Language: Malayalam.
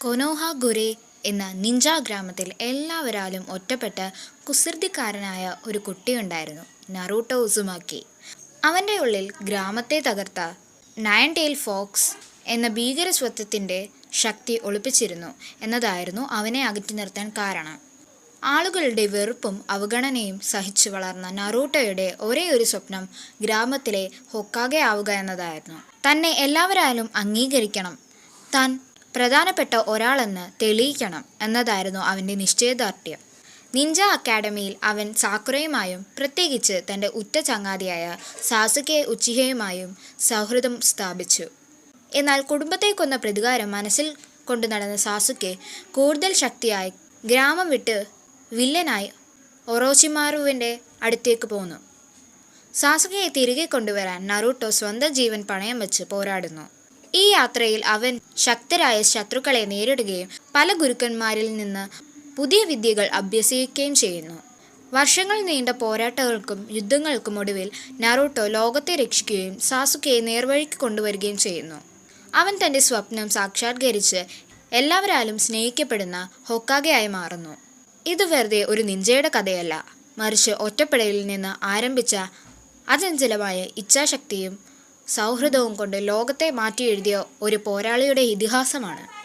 കൊനോഹ ഗുരെ എന്ന നിഞ്ച ഗ്രാമത്തിൽ എല്ലാവരാലും ഒറ്റപ്പെട്ട കുസൃതിക്കാരനായ ഒരു കുട്ടിയുണ്ടായിരുന്നു നറൂട്ടോ ഉസുമാക്കി. അവന്റെ ഉള്ളിൽ ഗ്രാമത്തെ തകർത്ത നയൻ ടെയിൽ ഫോക്സ് എന്ന ഭീകര സ്വത്വത്തിന്റെ ശക്തി ഒളിപ്പിച്ചിരുന്നു എന്നതായിരുന്നു അവനെ അകറ്റി നിർത്താൻ കാരണം. ആളുകളുടെ വെറുപ്പും അവഗണനയും സഹിച്ചു വളർന്ന നറൂട്ടോയുടെ ഒരേ ഒരു സ്വപ്നം ഗ്രാമത്തിലെ ഹൊക്കാകെ ആവുക എന്നതായിരുന്നു. തന്നെ എല്ലാവരായാലും അംഗീകരിക്കണം. താൻ പ്രധാനപ്പെട്ട ഒരാളെന്ന് തെളിയിക്കണം എന്നതായിരുന്നു അവന്റെ നിശ്ചയദാർഢ്യം. നിഞ്ച അക്കാഡമിയിൽ അവൻ സാക്കുറയുമായും പ്രത്യേകിച്ച് തന്റെ ഉറ്റ ചങ്ങാതിയായ സാസുകെ ഉച്ചിഹയുമായും സൗഹൃദം സ്ഥാപിച്ചു. എന്നാൽ കുടുംബത്തെ കൊന്ന പ്രതികാരം മനസ്സിൽ കൊണ്ടു നടന്ന സാസുക്കെ കൂടുതൽ ശക്തിയായി ഗ്രാമം വിട്ട് വില്ലനായി ഒറോച്ചിമാറുവിന്റെ അടുത്തേക്ക് പോന്നു. സാസുകയെ തിരികെ കൊണ്ടുവരാൻ നറൂട്ടോ സ്വന്തം ജീവൻ പണയം വെച്ച് പോരാടുന്നു. ഈ യാത്രയിൽ അവൻ ശക്തരായ ശത്രുക്കളെ നേരിടുകയും പല ഗുരുക്കന്മാരിൽ നിന്ന് പുതിയ വിദ്യകൾ അഭ്യസിക്കുകയും ചെയ്യുന്നു. വർഷങ്ങൾ നീണ്ട പോരാട്ടങ്ങൾക്കും യുദ്ധങ്ങൾക്കും ഒടുവിൽ നറൂട്ടോ ലോകത്തെ രക്ഷിക്കുകയും സാസുകയെ നേർവഴിക്ക് കൊണ്ടുവരികയും ചെയ്യുന്നു. അവൻ തന്റെ സ്വപ്നം സാക്ഷാത്കരിച്ച് എല്ലാവരാലും സ്നേഹിക്കപ്പെടുന്ന ഹൊക്കാഗയായി മാറുന്നു. ഇത് വെറുതെ ഒരു നിഞ്ചയുടെ കഥയല്ല. മറിച്ച് ഒറ്റപ്പെടലിൽ നിന്ന് ആരംഭിച്ച അചഞ്ചലമായ ഇച്ഛാശക്തിയും സൗഹൃദവും കൊണ്ട് ലോകത്തെ മാറ്റിയെഴുതിയ ഒരു പോരാളിയുടെ ഇതിഹാസമാണ്.